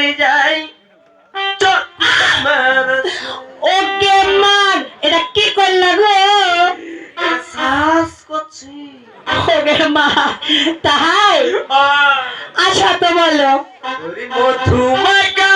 চলে যাই। ওকে মার। এটা কি করলা গো? শ্বাস করছি। ওকে মা তাহাই আচ্ছা তো বলো। বলি মধুমাকে